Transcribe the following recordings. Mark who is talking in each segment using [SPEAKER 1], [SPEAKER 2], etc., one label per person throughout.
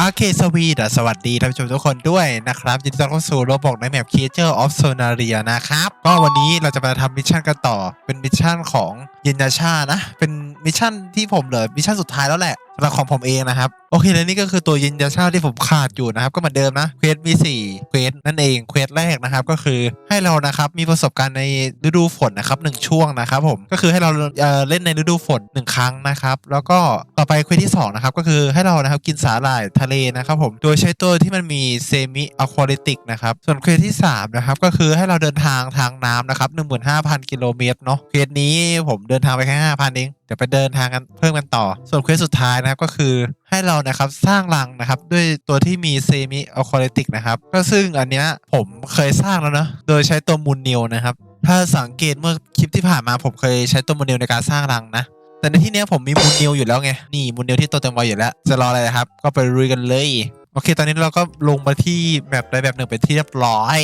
[SPEAKER 1] อาเคสวีดสวัสดีท่านผู้ชมทุกคนด้วยนะครับ ยินดีต้อนรับสู่โรบอกในแมป Creature of Sonaria นะครับ ก็วันนี้เราจะมาทำมิชชั่นกันต่อ เป็นมิชชั่นของเยนยาชานะ เป็นมิชชั่นที่ผมเหลือมิชชั่นสุดท้ายแล้วแหละสำหรับของผมเองนะครับ โอเคและนี่ก็คือตัวเยนยาชาที่ผมขาดอยู่นะครับ ก็เหมือนเดิมนะเควสมี4เควสนั่นเองเควสแรกนะครับ ก็คือให้เรานะครับมีประสบการณ์ในฤดูฝนนะครับหนึ่งช่วงนะครับผมก็คือให้เราเเล่นในฤดูฝนหนึ่งครั้งนะครับ แล้วก็ต่อไปเควสที่สองนะครับก็คือให้เรานะครับกินสาหร่ายทะเลนะครับผมโดยใช้ตัวที่มันมีเซมิอะควาติกนะครับส่วนเควสที่สามนะครับก็คือให้เราเดินทางทางน้ำนะครับ15,000 กิโลเมตรเนาะเควสนี้ผมเดินทางไปแค่5,000เองเดี๋ยวไปเดินทางกันเพิ่มกันต่อ ส่วนเควสสุดท้ายนะครับก็คือให้เรานะครับสร้างรังนะครับด้วยตัวที่มีเซมิอะควาติกนะครับก็ซึ่งอันเนี้ยผมเคยสร้างแล้วนะโดยใช้ตัวมูลนิวนะครับถ้าสังเกตเมื่อคลิปที่ผ่านมาผมเคยใช้ตัวมูลนิวในการสร้างรังนะแต่ในที่นี้ผมมีมูลนิวอยู่แล้วไงนี่มูลนิวที่โตเต็มวัยอยู่แล้วจะรออะไรครับ ก็ไปรุยกันเลยโอเค ตอนนี้เราก็ลงมาที่แบบใดแบบหนึ่งเป็นที่เรียบร้อย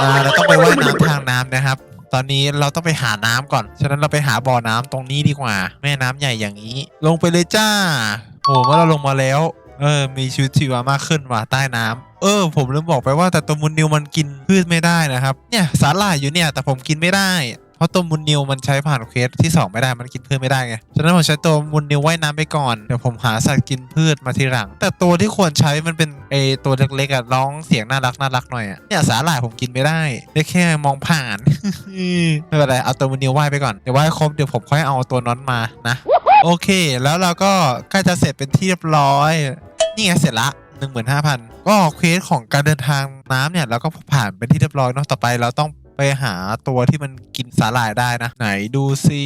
[SPEAKER 1] อ่า เราต้องไปว่ายน้ำทางน้ำนะครับ ตอนนี้เราต้องไปหาน้ำก่อน ฉะนั้นเราไปหาบ่อน้ำตรงนี้ดีกว่า แม่น้ำใหญ่อย่างนี้ ลงไปเลยจ้า โอ้เมื่อเราลงมาแล้ว เออ มีชีวิตชีวามากขึ้นว่ะใต้น้ำเออ ผมลืมบอกไปว่าแต่ตัวมูลนิวมันกินพืชไม่ได้นะครับ เนี่ยสาหร่ายอยู่เนี่ยแต่ผมกินไม่ได้ เพราะตัวมุนนิวมันใช้ผ่านเควสที่ 2 ไม่ได้มันกินพืชไม่ได้ไงฉะนั้นผมใช้ตัวมุนนิวว่ายน้ำไปก่อน เดี๋ยวผมหาสัตว์กินพืชมาทีหลัง แต่ตัวที่ควรใช้มันเป็นไอตัวเล็กๆอะร้องเสียงน่ารักน่ารักหน่อยอะเนี่ยสาหร่ายผมกินไม่ได้ได้แค่มองผ่านไม่เป็นไรเอาตัวมุนนิวว่ายไปก่อนเดี๋ยวว่ายครบเดี๋ยวผมค่อยเอาตัวน้อนมานะโอเค แล้วเราก็ใกล้จะเสร็จเป็นที่เรียบร้อย นี่ไงเสร็จละ15,000 ก็เควสของการเดินทางน้ำเนี่ยเราก็ผ่านเป็นที่เรียบร้อยเนาะต่อไปเราต้อง ไปหาตัวที่มันกินสาหร่ายได้นะ ไหนดูซิ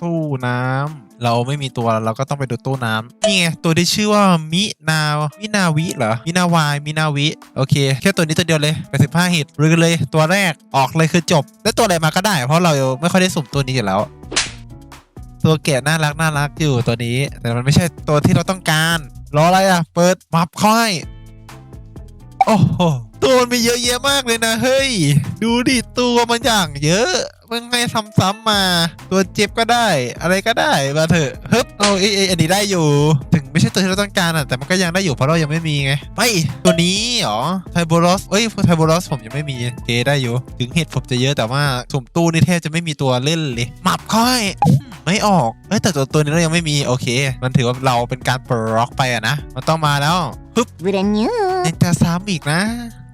[SPEAKER 1] ตู้น้ำเราไม่มีตัวเราก็ต้องไปดูตู้น้ำนี่ไงตัวที่ชื่อว่ามินามินาวิเหรอมินาวายมินาวิโอเค แค่ตัวนี้ตัวเดียวเลย85ฮิตรื้อเลยตัวแรกออกเลยคือจบแล้วตัวอะไรมาก็ได้ เพราะเราไม่ค่อยได้สุ่มตัวนี้อยู่แล้ว ตัวแกะน่ารักน่ารักอยู่ตัวนี้ แต่มันไม่ใช่ตัวที่เราต้องการ รออะไรอะ เปิดมับค่อย โอ้โหตัวมันมีเยอะแยะมากเลยนะเฮ้ย ดูดิตัวมันอย่างเยอะมันไงซ้ำๆมา ตัวเจ็บก็ได้ อะไรก็ได้มาเถอะฮึบเอาเอยเออันนี้ได้อยู่ ถึงไม่ใช่ตัวที่เราต้องการอะแต่มันก็ยังได้อยู่เพราะเรายังไม่มีไงไปตัวนี้หรอไทโบรอสเอ้ยไทโบรอสผมยังไม่มีโอเคได้อยู่ ถึงเห็ดผมจะเยอะแต่ว่าสุ่มตู้นี่แทบจะไม่มีตัวเล่นเลยหมับค่อยไม่ออกเอ้แต่ตัวตัวนี้เรายังไม่มีโอเค มันถือว่าเราเป็นการปลดล็อกไปอะนะมันต้องมาแล้ว ปึ๊บ
[SPEAKER 2] วิเดน
[SPEAKER 1] ยูเอ็นจะซ้ำอีกนะ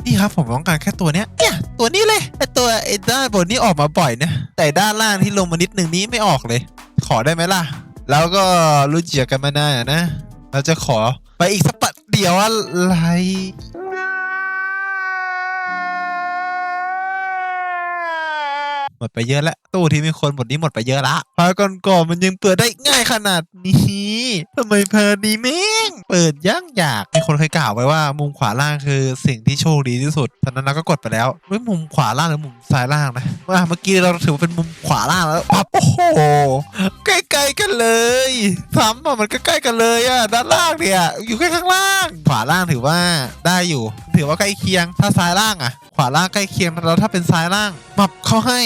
[SPEAKER 1] นี่ครับผมต้องการแค่ตัวเนี้ยเนี่ยตัวนี้เลยไอตัวไอด้านบนนี้ออกมาบ่อยนะ แต่ด้านล่างที่ลงมานิดหนึ่งนี้ไม่ออกเลย ขอได้ไหมล่ะ แล้วก็รู้เจียกันมาหนานนะ เราจะขอไปอีกสักปัดเดียวอะไร มดไปเยอะแล้วตู้ที่มีคนหมดนี้หมดไปเยอะละพาก่อนก่อนมันยังเปิดได้ง่ายขนาดนี้ทำไมพานี้แม่งเปิดยากอยากมีคนเคยกล่าวไว้ว่ามุมขวาล่างคือสิ่งที่โชคดีที่สุดฉะนั้นเราก็กดไปแล้วไม่มุมขวาล่างหรือมุมซ้ายล่างนะว่าเมื่อกี้เราถือว่าเป็นมุมขวาล่างแล้วปั๊บโอ้โหใกล้ๆกันเลยซ้ำอะมันก็ใกล้กันเลยอะด้านล่างเนี่ยอยู่แค่ข้างล่าง ขวาล่างถือว่าได้อยู่ถือว่าใกล้เคียง ถ้าซ้ายล่างอะ ขวาล่างใกล้เคียงแล้วถ้าเป็นซ้ายล่างมับเขาให้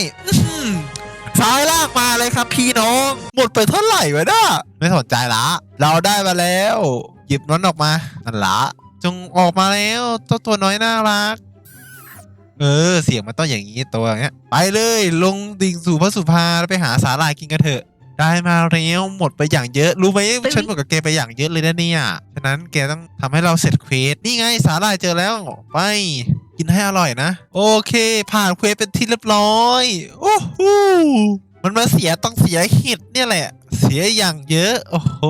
[SPEAKER 1] ซ้ายล่างมาเลยครับพี่น้อง หมดไปเท่าไหร่วะน่ะไม่สนใจละ เราได้มาแล้ว หยิบนั้นออกมานั่นละจงออกมาแล้วเจ้าตัวน้อยน่ารัก เออ เสียงมันต้องอย่างนี้ตัวเงี้ย ไปเลยลงดิ่งสู่พระสุภาแล้วไปหาสาหร่ายกินกันเถอะ ได้มาแล้วหมดไปอย่างเยอะ รู้ไหมฉันหมดกับแกไปอย่างเยอะเลยนะเนี่ย ฉะนั้นแกต้องทำให้เราเสร็จเควส นี่ไงสาหร่ายเจอแล้ว ไป กินให้อร่อยนะ โอเค ผ่านเควสเป็นที่เรียบร้อย โอ้โหมันมาเสียต้องเสียเห็ดเนี่ยแหละ เสียอย่างเยอะ โอ้โห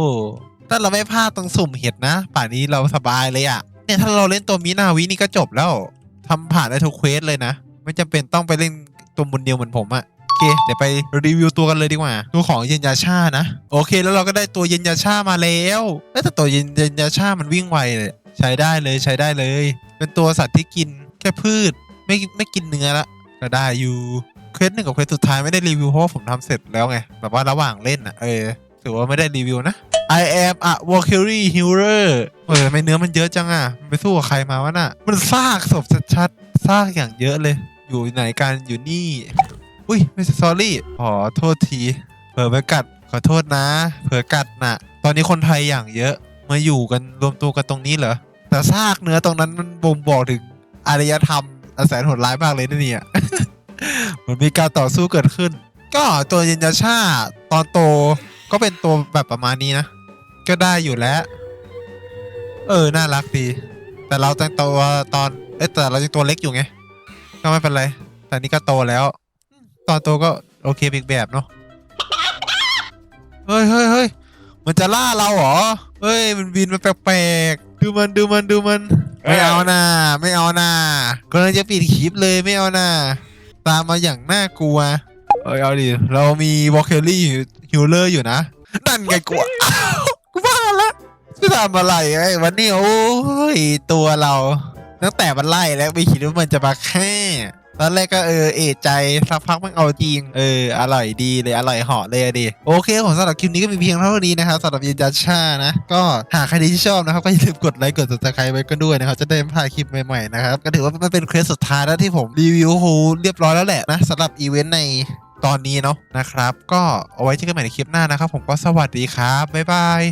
[SPEAKER 1] ถ้าเราไม่พลาดตรงสุ่มเห็ดนะ ป่านนี้เราสบายเลยอะเนี่ยถ้าเราเล่นตัวมินาวินี่ก็จบแล้วทำผ่านได้ทุกเควสเลยนะ ไม่จำเป็นต้องไปเล่นตัวมุนเดียวเหมือนผมอะโอ เค เดี๋ยวไปรีวิวตัวกันเลยดีกว่า ตัวของเย็นยาชานะ โอเค แล้วเราก็ได้ตัวเย็นยาชามาแล้วแต่ตัวเย็นเย็นยาชามันวิ่งไวเลยใช้ได้เลยใช้ได้เลย เป็นตัวสัตว์ที่กินแค่พืช ไม่ไม่กินเนื้อละก็ได้อยู่เควสหนึ่งกับเควสสุดท้ายไม่ได้รีวิวเพราะว่าผมทำเสร็จแล้วไงแบบว่าระหว่างเล่นอะเออถือว่าไม่ได้รีวิวนะ I am a Valkyrie Healer เออทำไมเนื้อมันเยอะจังอะไปสู้กับใครมาวะน่ะ มันซากศพชัดๆซากอย่างเยอะเลย อยู่ไหนกันอยู่นี่ อุ้ยไม่ใช่ sorry ขอโทษที เผลอไปกัด ขอโทษนะ เผลอกัดน่ะ ตอนนี้คนไทยอย่างเยอะ มาอยู่กันรวมตัวกันตรงนี้เหรอ แต่ซากเนื้อตรงนั้นมันบ่งบอกถึงอารยธรรมอันแสนโหดร้ายมากเลยนะเนี่ยเหมือนมีการต่อสู้เกิดขึ้น ก็ตัวยินยาชาตอนโตก็เป็นตัวแบบประมาณนี้นะ ก็ได้อยู่แล้ว เออ น่ารักดี แต่เราตั้งตัวตอน เอ้แต่เรายังตัวเล็กอยู่ไง ก็ไม่เป็นไร แต่นี่ก็โตแล้ว ตอนโตก็โอเคอีกแบบเนาะเฮ้ยเฮ้ยเฮ้ยมันจะล่าเราเหรอ เฮ้ย มันบินมาแปลกๆ ดูมันดูมันดูมัน ไม่เอานะไม่เอานะก็เลยจะปิดคลิปเลยไม่เอานะตามมาอย่างน่ากลัว เอ้ยเอาดิ เรามีวอลเคลลี่ฮิลเลอร์อยู่นะ นั่นไงกูอ้าวกูบ้าละจะทำอะไรไอ้วันนี้โอ้ยตัวเรา ตั้งแต่มันไล่แล้วไม่คิดว่ามันจะมาแค่ ตอนแรกก็เออเอะใจสักพักมันเอาจริงเอออร่อยดีเลยอร่อยเหาะเลยอะดิโอเคผมสำหรับคลิปนี้ก็มีเพียงเท่านี้นะครับสำหรับยินจัชชานะ ก็หากใครที่ชอบนะครับก็อย่าลืมกดไลค์กด subscribe ไว้กันด้วยนะครับจะได้ไม่พลาดคลิปใหม่ๆนะครับก็ถือว่ามันเป็นเควสสุดท้ายแล้วที่ผมรีวิวโฮเรียบร้อยแล้วแหละนะสำหรับอีเวนต์ในตอนนี้เนาะนะครับ ก็เอาไว้เจอกันใหม่ในคลิปหน้านะครับ ผมก็สวัสดีครับบ๊ายบาย